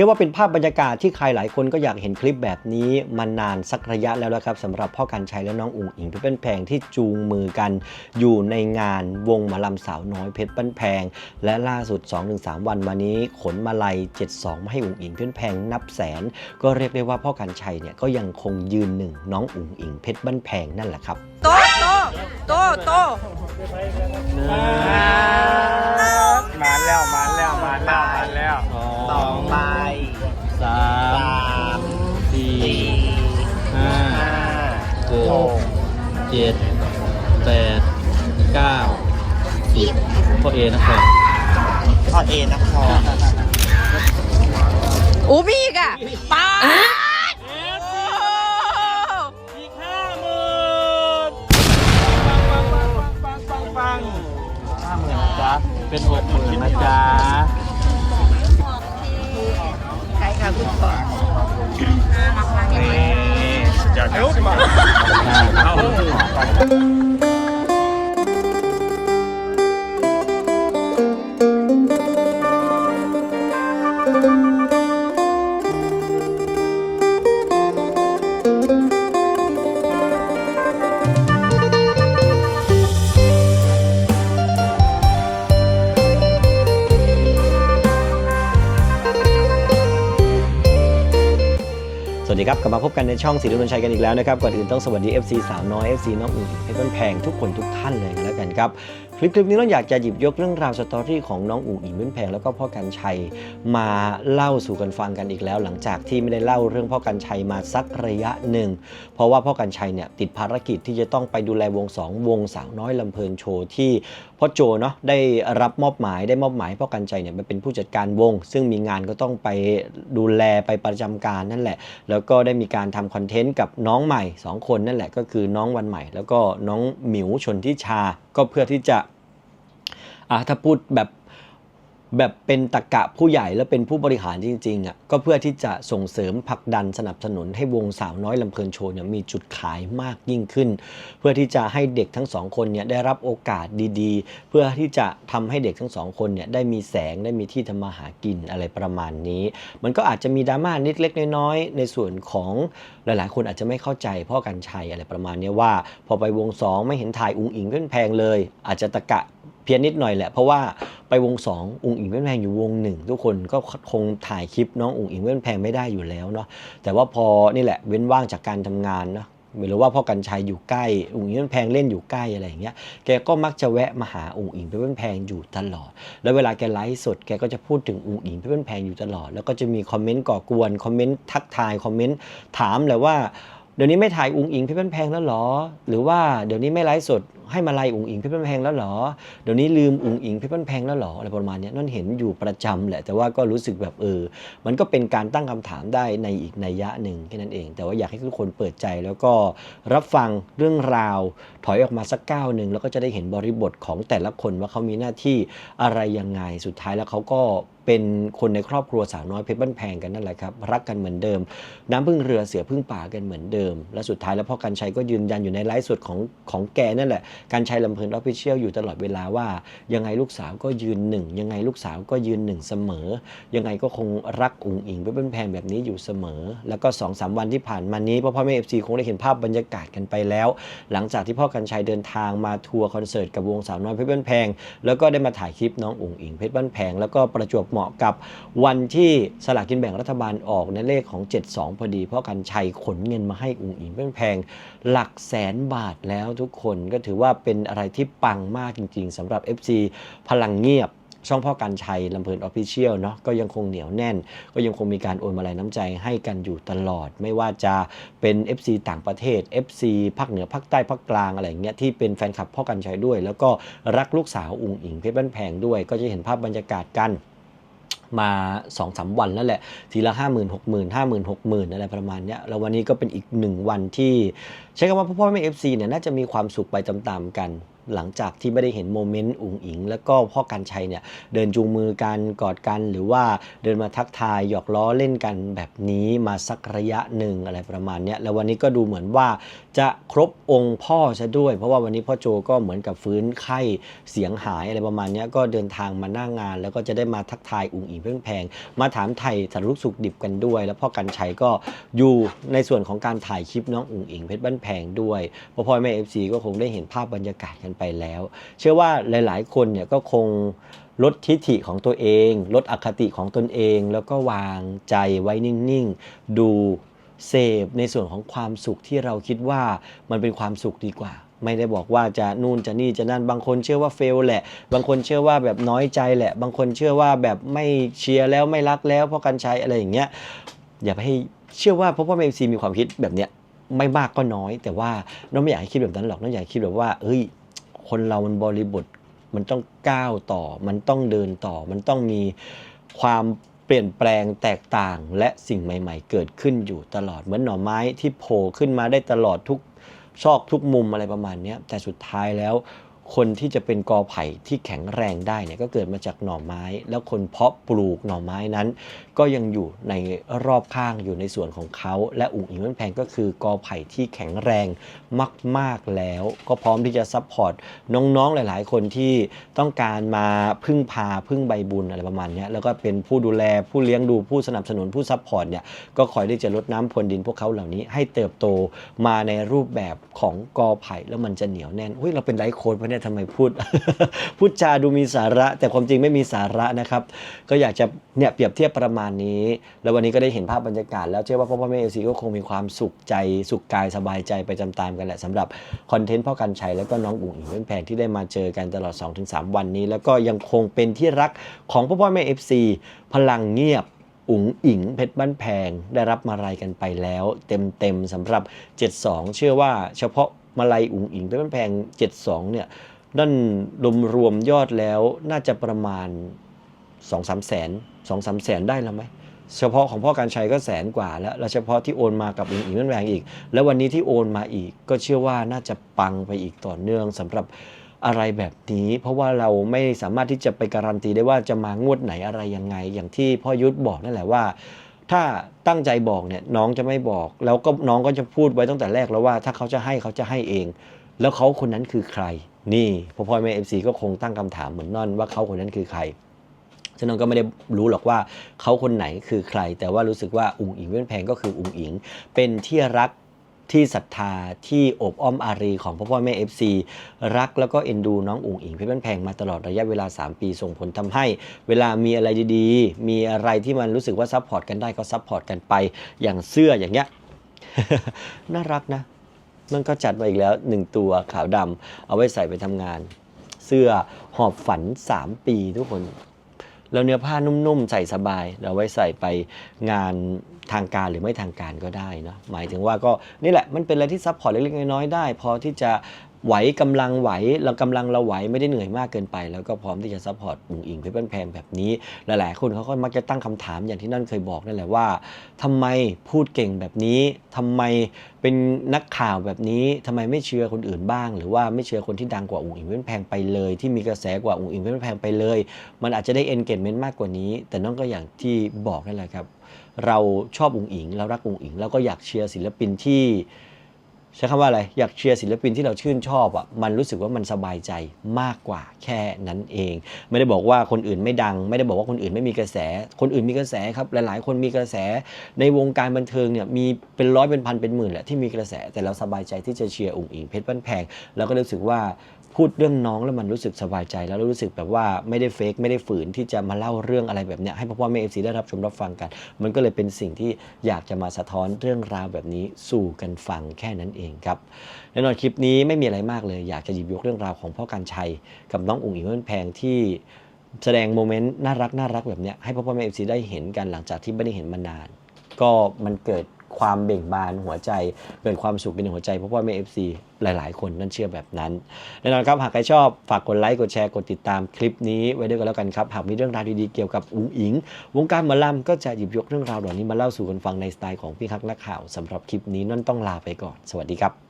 ชื่อว่าเป็นภาพบรรยากาศที่ใครหลายคนก็อยากเห็นคลิปแบบนี้มานานสักระยะแล้วนะครับสำหรับพ่อกันชัยและน้องอุ๋งอิงเพชรบ้านแพงที่จูงมือกันอยู่ในงานวงหมาลำสาวน้อยเพชรบ้านแพง และล่าสุด 2-3 วันมานี้ ขนมาลัย 72 มาให้อุ๋งอิงเพชรแพงนับแสน ก็เรียกได้ว่าพ่อกันชัยเนี่ยก็ยังคงยืนหนึ่งน้องอุ๋งอิงเพชรบ้านแพงนั่นแหละครับโตโตโตโตมาแล้วมาแล้วมาแล้วมาแล้ว สองใบสาสามสี่สี่ห้าห้าหกเจ็ดแปดเก้าสิบพ่อเอนะครับพอเอนะครอู้พี่อีกอะปาดอีกห้าหมื่นปังปังปังปังปังห้าหมื่นนะจ๊ะเป็นหกหมื่นนะจ๊ะ ใครค่ะคุณพ่อนี่จะ สวัสดีครับ กลับมาพบกันในช่องสีรุนชัยกันอีกแล้วนะครับ ก่อนอื่นต้องสวัสดี FC สาวน้อย FC น้องอุ่นเพชรบ้านแพงทุกคนทุกท่านเลยนแล้วกันครับ คลิปคลิปนี้เราอยากจะหยิบยกเรื่องราวสตอรี่ของน้องอุ๋อิงเพชรแพงแล้วก็พ่อกันชัยมาเล่าสู่กันฟังกันอีกแล้ว หลังจากที่ไม่ได้เล่าเรื่องพ่อกันชัยมาสักระยะหนึ่ง เพราะว่าพ่อกันชัยเนี่ยติดภารกิจที่จะต้องไปดูแลวงสองวงสาวน้อยลำเพลินโชว์ที่พ่อโจเนาะได้รับมอบหมายได้มอบหมายให้พ่อกันชัยเนี่ยมาเป็นผู้จัดการวง ซึ่งมีงานก็ต้องไปดูแลไปประจำการนั่นแหละ แล้วก็ได้มีการทำคอนเทนต์กับน้องใหม่ 2 คนนั่นแหละก็คือน้องวันใหม่ แล้วก็น้องหมิวชนทิชาก็เพื่อที่จะอ่าถ้าพูดแบบ แบบเป็นตะกะผู้ใหญ่และเป็นผู้บริหารจริงๆอะก็เพื่อที่จะส่งเสริมผลักดันสนับสนุนให้วงสาวน้อยลำเพลินโชว์เนี่ยมีจุดขายมากยิ่งขึ้น เพื่อที่จะให้เด็กทั้งสองคนเนี่ยได้รับโอกาสดีๆ เพื่อที่จะทำให้เด็กทั้งสองคนเนี่ยได้มีแสงได้มีที่ทำมาหากินอะไรประมาณนี้ มันก็อาจจะมีดราม่านิดเล็กน้อยๆในส่วนของหลายๆ คนอาจจะไม่เข้าใจพ่อกันชัยอะไรประมาณนี้ว่า พอไปวงสองไม่เห็นถ่ายอุงอิงเพื่อนแพงเลย อาจจะตะกะ เพี้ยนนิดหน่อยแหละ เพราะว่าไปวงสองอุงอิงเพื่อนแพงอยู่วงหนึ่งทุกคนก็คงถ่ายคลิปน้องอุงอิงเพื่อนแพงไม่ได้อยู่แล้วเนาะแต่ว่าพอนี่แหละเว้นว่างจากการทำงานเนาะไม่รู้ว่าพ่อกันชัยอยู่ใกล้อุงอิงเพื่อนแพงเล่นอยู่ใกล้อะไรอย่างเงี้ยแกก็มักจะแวะมาหาอุงอิงเพื่อนแพงอยู่ตลอด แล้วเวลาแกไลฟ์สดแกก็จะพูดถึงอุงอิงเพื่อนแพงอยู่ตลอด แล้วก็จะมีคอมเมนต์ก่อกวนคอมเมนต์ทักทายคอมเมนต์ถามแหละว่าเดี๋ยวนี้ไม่ถ่ายอุงอิงเว้นแพงแล้วหรอ หรือว่าเดี๋ยวนี้ไม่ไลฟ์สด ให้มาไล่อุงอิงเพชรบ้านแพงแล้วเหรอ เดี๋ยวนี้ลืมอุงอิงเพชรบ้านแพงแล้วเหรออะไรประมาณนี้นั่นเห็นอยู่ประจำแหละ แต่ว่าก็รู้สึกแบบเออ มันก็เป็นการตั้งคำถามได้ในอีกนัยยะหนึ่งแค่นั้นเอง แต่ว่าอยากให้ทุกคนเปิดใจแล้วก็รับฟังเรื่องราว ถอยออกมาสักก้าวหนึ่งแล้วก็จะได้เห็นบริบทของแต่ละคนว่าเขามีหน้าที่อะไรยังไงสุดท้ายแล้วเขาก็เป็นคนในครอบครัวสาวน้อยเพชรบ้านแพงกันนั่นแหละครับรักกันเหมือนเดิม น้ำพึ่งเรือเสือพึ่งป่ากันเหมือนเดิม และสุดท้ายแล้วพ่อกันชัยก็ยืนยันอยู่ในไลฟ์สดของของแกนั่นแหละการชัยลำเพลินออฟฟิเชียลอยู่ตลอดเวลาว่า ยังไงลูกสาวก็ยืนหนึ่งยังไงลูกสาวก็ยืนหนึ่งเสมอ ยังไงก็คงรักอุ๋งอิงเพชรบ้านแพงแบบนี้อยู่เสมอ แล้วก็2อสวันที่ผ่านมานี้พ่อพ่อแม่เอฟซีคงได้เห็นภาพบรรยากาศกันไปแล้ว หลังจากที่พ่อกันชัยเดินทางมาทัวร์คอนเสิร์ตกับวงสาวน้อยเพชรบ้านแพง แล้วก็ได้มาถ่ายคลิปน้องอุ๋งอิงเพชรบ้านแพงแล้วก็ประจวบเหมาะกับวันที่สลากกินแบ่งรัฐบาลออกในเลขของ 72 พอดีพ่อกันชัยขนเงินมาให้อุ๋งอิงเพชรบ้านแพงหลักแสนบาทแล้วทุกคนก็ถือว่าเป็นอะไรที่ปังมากจริง ๆสำหรับ FC พลังเงียบช่องพ่อการชัยลำเพลินออฟฟิเชียลเนาะก็ยังคงเหนียวแน่น ก็ยังคงมีการโอนมาลัยน้ำใจให้กันอยู่ตลอด ไม่ว่าจะเป็น FC ต่างประเทศ FC ภาคเหนือภาคใต้ภาคกลางอะไรเงี้ยที่เป็นแฟนคลับพ่อกันชัยด้วย แล้วก็รักลูกสาวอุงอิงเพชรบ้านแพงด้วย ก็จะเห็นภาพบรรยากาศกัน มา2อสวันแล้วแหละ ทีละ 5 0 0 0 0 6 0 0 0 5 0 0 0 0 6 0 0 0อะไรประมาณเนี้ยแล้ววันนี้ก็เป็นอีกหนึ่งวันที่ ใช้คำว่าพ่อพ่อแม่เอฟซีเนี่ยน่าจะมีความสุขไปตามๆกัน หลังจากที่ไม่ได้เห็นโมเมนต์อุ๋งอิง แล้วก็พ่อกันชัยเนี่ยเดินจูงมือกันกอดกัน หรือว่าเดินมาทักทายหยอกล้อเล่นกันแบบนี้มาสักระยะหนึ่งอะไรประมาณนี้แล้ววันนี้ก็ดูเหมือนว่าจะครบองค์พ่อซะด้วย เพราะว่าวันนี้พ่อโจก็เหมือนกับฟื้นไข้เสียงหายอะไรประมาณนี้ก็เดินทางมาหน้างงาน แล้วก็จะได้มาทักทายอุ๋งอิงเพื่อนแพง มาถามไทยสารุกสุขดิบกันด้วย แล้วพ่อกันชัยก็อยู่ในส่วนของการถ่ายคลิปน้องอุ๋งอิงเพชรบ้านแพงด้วยพ่อพ่อแม่เอฟซีก็คงได้เห็นภาพบรรยากาศกันไปแล้ว เชื่อว่าหลาย ๆ คนเนี่ยก็คงลดทิฐิของตัวเอง ลดอคติของตนเอง แล้วก็วางใจไว้นิ่ง ๆ ดูเสพในส่วนของความสุขที่เราคิดว่ามันเป็นความสุขดีกว่า ไม่ได้บอกว่าจะนู่นจะนี่จะนั่น บางคนเชื่อว่าเฟลแหละ บางคนเชื่อว่าแบบน้อยใจแหละ บางคนเชื่อว่าแบบไม่เชียร์แล้วไม่รักแล้วเพราะกันใช้อะไรอย่างเงี้ยอย่าไปให้เชื่อว่าเพราะว่าเมซีมีความคิดแบบเนี้ยไม่มากก็น้อย แต่ว่าน้องไม่อยากให้คิดแบบนั้นหรอกน้องอยากคิดแบบว่าเฮ้ย คนเรามันบริบท มันต้องก้าวต่อ มันต้องเดินต่อ มันต้องมีความเปลี่ยนแปลงแตกต่างและสิ่งใหม่ ๆ เกิดขึ้นอยู่ตลอด เหมือนหน่อไม้ที่โผล่ขึ้นมาได้ตลอดทุกซอกทุกมุมอะไรประมาณนี้แต่สุดท้ายแล้วคนที่จะเป็นกอไผ่ที่แข็งแรงได้เนี่ยก็เกิดมาจากหน่อไม้ แล้วคนเพาะปลูกหน่อไม้นั้น ก็ยังอยู่ในรอบข้างอยู่ในส่วนของเขาและอุ๋งอิงมันแพงก็คือกอไผ่ที่แข็งแรงมาก ๆแล้ว ก็พร้อมที่จะซัพพอร์ตน้องๆหลาย ๆ คนที่ต้องการมาพึ่งพาพึ่งใบบุญอะไรประมาณนี้แล้วก็เป็นผู้ดูแลผู้เลี้ยงดูผู้สนับสนุนผู้ซัพพอร์ตเนี่ยก็คอยที่จะลดน้ำพรวนดินพวกเขาเหล่านี้ให้เติบโตมาในรูปแบบของกอไผ่แล้วมันจะเหนียวแน่นเฮ้ยเราเป็นไลฟ์โค้ดเพราะเนี่ยทำไมพูด พูดจาดูมีสาระ แต่ความจริงไม่มีสาระนะครับ ก็อยากจะเนี่ยเปรียบเทียบประมาณนี้ แล้ววันนี้ก็ได้เห็นภาพบรรยากาศแล้วเชื่อว่าพ่อพ่อแม่เอซีก็คงมีความสุขใจ สุขกายสบายใจไปตามๆกันแหละสำหรับคอนเทนต์พ่อกันชัยแล้วก็น้องอุ๋งอิงเพื่อนแพงที่ได้มาเจอกันตลอด 2-3 วันนี้ แล้วก็ยังคงเป็นที่รักของพ่อพ่อแม่เอฟซีพลังเงียบอุ๋งอิงเพชรบ้านแพงได้รับมาลัยกันไปแล้ว เต็มๆสำหรับ 72 เชื่อว่าเฉพาะมาลัยอุ๋งอิงเพชรบ้านแพง 72 เนี่ยนั่นรวมรวมยอดแล้วน่าจะประมาณ 2 3แสน2 3แสนได้แล้วไหมเฉพาะของพ่อการชัยก็แสนกว่าแล้ว แล้วเฉพาะที่โอนมากับอุ๋งอิงนั่นแรงอีก แล้ววันนี้ที่โอนมาอีก ก็เชื่อว่าน่าจะปังไปอีกต่อเนื่องสำหรับอะไรแบบนี้ เพราะว่าเราไม่สามารถที่จะไปการันตีได้ว่าจะมางวดไหนอะไรยังไง อย่างที่พ่อยุทธบอกนั่นแหละว่า ถ้าตั้งใจบอกเนี่ยน้องจะไม่บอก แล้วก็น้องก็จะพูดไว้ตั้งแต่แรกแล้วว่าถ้าเขาจะให้เขาจะให้เอง แล้วเขาคนนั้นคือใคร นี่พ่อพ่อแม่เอฟซีก็คงตั้งคำถามเหมือนนั่นว่าเขาคนนั้นคือใคร ฉะนั้นก็ไม่ได้รู้หรอกว่าเขาคนไหนคือใคร แต่ว่ารู้สึกว่าอุ๋งอิงเว้นแพงก็คืออุ๋งอิง เป็นที่รักที่ศรัทธาที่อบอ้อมอารีของพ่อพ่อแม่ FC รักแล้วก็เอ็นดูน้องอุ๋งอิงเพชรบ้านแพงมาตลอดระยะเวลา 3 ปีส่งผลทำให้ เวลามีอะไรดีๆ มีอะไรที่มันรู้สึกว่าซัพพอร์ตกันได้ก็ซัพพอร์ตกันไปอย่างเสื้ออย่างเงี้ยน่ารักนะมันก็จัดมาอีกแล้วหนึ่งตัวขาวดำเอาไว้ใส่ไปทำงาน เสื้อหอบฝัน 3 ปีทุกคน แล้วเนื้อผ้านุ่มๆ ใส่สบาย เราไว้ใส่ไปงานทางการหรือไม่ทางการก็ได้เนาะหมายถึงว่าก็นี่แหละมันเป็นอะไรที่ซัพพอร์ตเล็กๆน้อยๆได้ พอที่จะ ไหวกำลังไหวเรากำลังเราไหวไม่ได้เหนื่อยมากเกินไป แล้วก็พร้อมที่จะซัพพอร์ตอุ๋งอิงเพชรบ้านแพงแบบนี้หลายๆคนเขาก็มักจะตั้งคำถามอย่างที่นั่นเคยบอกนั่นแหละว่าทำไมพูดเก่งแบบนี้ทำไมเป็นนักข่าวแบบนี้ทำไมไม่เชื่อคนอื่นบ้าง หรือว่าไม่เชื่อคนที่ดังกว่าอุ๋งอิงเพชรบ้านแพงไปเลย ที่มีกระแสกว่าอุ๋งอิงเพชรบ้านแพงไปเลย มันอาจจะได้ engagement มากกว่านี้ แต่น้องก็อย่างที่บอกนั่นแหละครับ เราชอบอุ๋งอิงเรารักอุ๋งอิงแล้วก็อยากเชียร์ศิลปินที่ ใช้คำว่าอะไรอยากเชียร์ศิลปินที่เราชื่นชอบอะมันรู้สึกว่ามันสบายใจมากกว่าแค่นั้นเอง ไม่ได้บอกว่าคนอื่นไม่ดัง ไม่ได้บอกว่าคนอื่นไม่มีกระแส คนอื่นมีกระแสครับหลาย ๆ คนมีกระแสในวงการบันเทิงเนี่ยมีเป็นร้อยเป็นพันเป็นหมื่นแหละที่มีกระแสแต่เราสบายใจที่จะเชียร์อุ๋งอิงเพชรบ้านแพงแล้วก็รู้สึกว่า พูดเรื่องน้องแล้วมันรู้สึกสบายใจ แล้วรู้สึกแบบว่าไม่ได้เฟกไม่ได้ฝืนที่จะมาเล่าเรื่องอะไรแบบเนี้ยให้พ่อพ่อแม่เอฟซีได้รับชมรับฟังกัน มันก็เลยเป็นสิ่งที่อยากจะมาสะท้อนเรื่องราวแบบนี้สู่กันฟังแค่นั้นเองครับแน่นอนคลิปนี้ไม่มีอะไรมากเลย อยากจะหยิบยกเรื่องราวของพ่อการชัย กับน้องอุ๋งอิงเพื่อนแพงที่แสดงโมเมนต์น่ารักน่ารักแบบเนี้ยให้พ่อพ่อแม่เอฟซีได้เห็นกันหลังจากที่ไม่ได้เห็นมานาน ก็มันเกิด ความเบ่งบานหัวใจเกิดความสุขในหัวใจเพราะว่าแม่เอฟซีหลาย ๆ คนนั่นเชื่อแบบนั้นแน่นอนครับหากใครชอบฝากกดไลค์กดแชร์กดติดตามคลิปนี้ไว้ด้วยกันแล้วกันครับหากมีเรื่องราวดีๆเกี่ยวกับอุ้งอิง วงการมาลำก็จะหยิบยกเรื่องราวเหล่านี้มาเล่าสู่กันฟังในสไตล์ของพี่คักนักข่าวสำหรับคลิปนี้นั่นต้องลาไปก่อน สวัสดีครับ